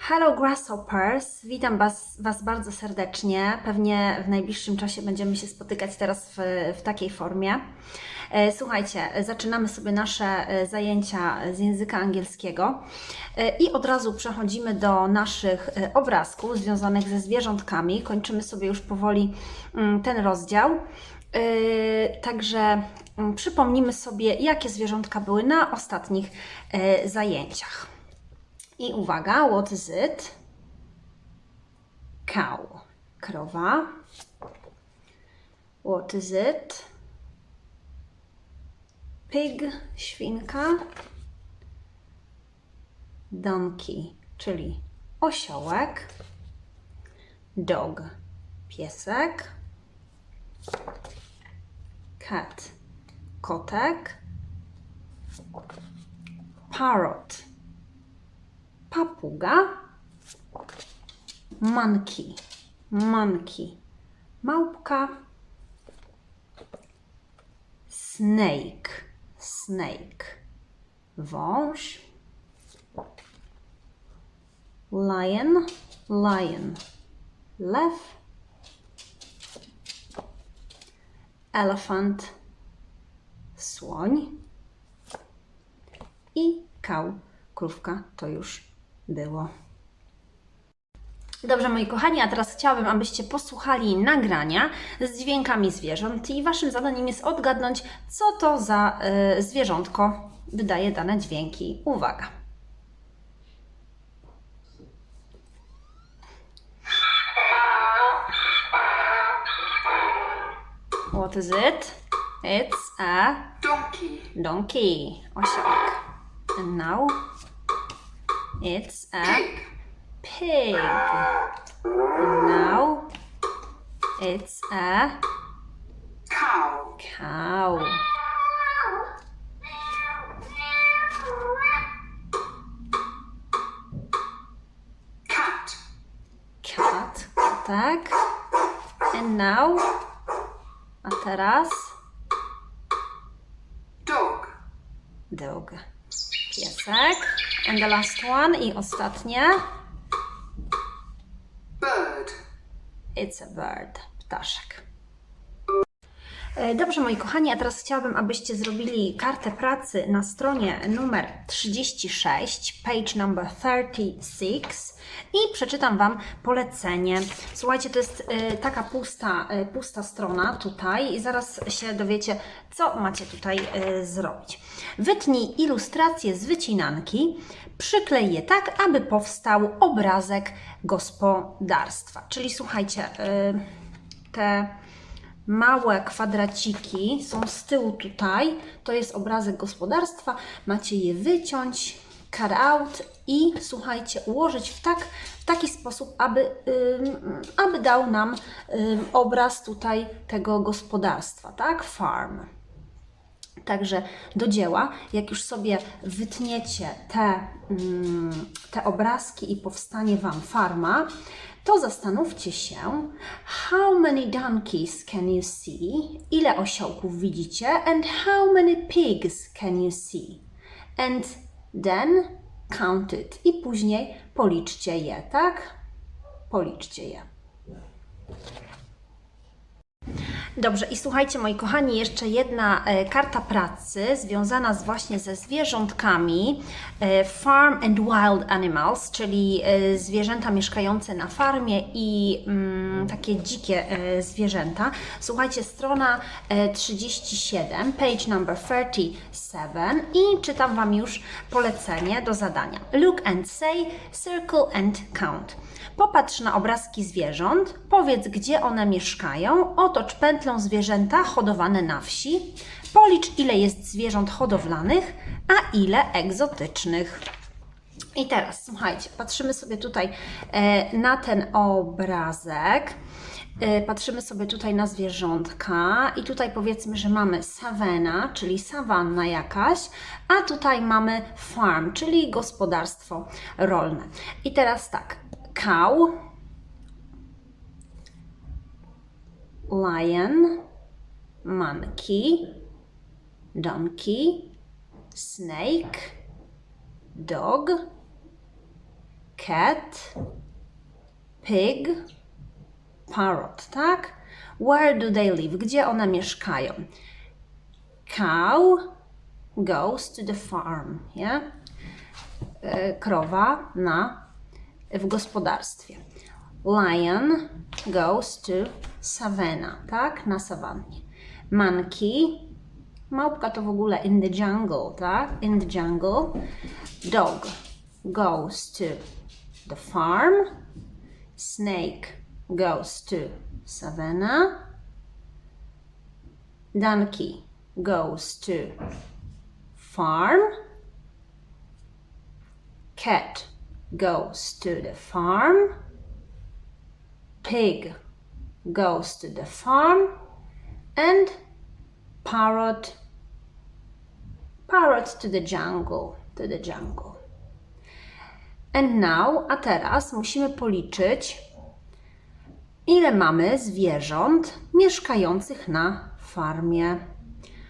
Hello Grasshoppers, witam was, was bardzo serdecznie. Pewnie w najbliższym czasie będziemy się spotykać teraz w, w takiej formie. E, Słuchajcie, zaczynamy sobie nasze e, zajęcia z języka angielskiego E, i od razu przechodzimy do naszych obrazków związanych ze zwierzątkami. Kończymy sobie już powoli mm, ten rozdział. Także mm, przypomnimy sobie, jakie zwierzątka były na ostatnich zajęciach. I uwaga, what is it? Cow. Krowa. What is it? Pig. Świnka. Donkey, czyli osiołek. Dog. Piesek. Cat. Kotek. Parrot papuga, monkey, monkey, małpka, snake, snake, wąż, lion, lion, lew, elephant, słoń i cow, krówka, to już było. Dobrze, moi kochani, a teraz chciałabym, abyście posłuchali nagrania z dźwiękami zwierząt i waszym zadaniem jest odgadnąć, co to za y, zwierzątko wydaje dane dźwięki. Uwaga! What is it? It's a Donkey. donkey. Osiołek. And now it's a Pig. And now it's a Cow. cow. Cat. Cat. Tak. And now. A teraz Dog. dog. Piesek. And the last one i ostatnie. Bird. It's a bird. Ptaszek. E, Dobrze, moi kochani, a teraz chciałabym, abyście zrobili kartę pracy na stronie numer 36, page number 36 i przeczytam Wam polecenie. Słuchajcie, to jest e, taka pusta, e, pusta strona tutaj i zaraz się dowiecie, co macie tutaj zrobić. Wytnij ilustrację z wycinanki, przyklej je tak, aby powstał obrazek gospodarstwa. Czyli słuchajcie, te małe kwadraciki są z tyłu tutaj. To jest obrazek gospodarstwa. Macie je wyciąć, cut out i słuchajcie, ułożyć w, tak, w taki sposób, aby, aby dał nam obraz tutaj tego gospodarstwa, tak? Farm. Także do dzieła, jak już sobie wytniecie te, te obrazki i powstanie Wam farma, to zastanówcie się, how many donkeys can you see? Ile osiołków widzicie? And how many pigs can you see? And then count it. I później policzcie je, tak? Policzcie je. Dobrze, i słuchajcie, moi kochani, jeszcze jedna e, karta pracy związana z właśnie ze zwierzątkami e, Farm and Wild Animals, czyli e, zwierzęta mieszkające na farmie i mm, takie dzikie zwierzęta. Słuchajcie, strona e, 37, page number 37 i czytam Wam już polecenie do zadania. Look and say, circle and count. Popatrz na obrazki zwierząt, powiedz gdzie one mieszkają, otocz zwierzęta hodowane na wsi, policz ile jest zwierząt hodowlanych, a ile egzotycznych. I teraz słuchajcie, patrzymy sobie tutaj e, na ten obrazek. E, Patrzymy sobie tutaj na zwierzątka i tutaj powiedzmy, że mamy savanna, czyli sawanna jakaś, a tutaj mamy farm, czyli gospodarstwo rolne. I teraz tak, cow, lion, monkey, donkey, snake, dog, cat, pig, parrot, tak? Where do they live? Gdzie one mieszkają? Cow goes to the farm, yeah? E, Krowa na, w gospodarstwie. Lion goes to savannah, tak? Na sawannie. Monkey, małpka to w ogóle in the jungle, tak? In the jungle. Dog goes to the farm. Snake goes to savannah. Donkey goes to farm. Cat goes to the farm. Pig goes to the farm. And parrot parrot to the jungle, to the jungle. And now, a teraz musimy policzyć, ile mamy zwierząt mieszkających na farmie.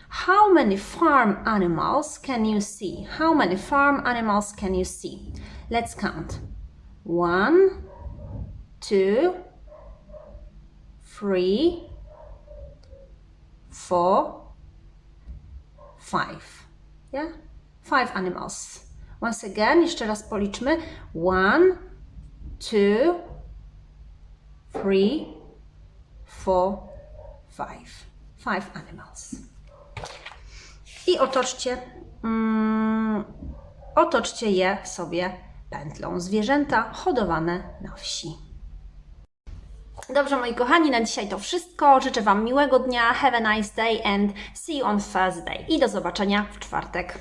How many farm animals can you see? How many farm animals can you see? Let's count. One, two, three, four, five. Yeah? Five animals. Once again, jeszcze raz policzmy. One, two, three, four, five. Five animals. I otoczcie, mm, otoczcie je sobie pętlą. Zwierzęta hodowane na wsi. Dobrze, moi kochani, na dzisiaj to wszystko. Życzę Wam miłego dnia. Have a nice day and see you on Thursday. I do zobaczenia w czwartek.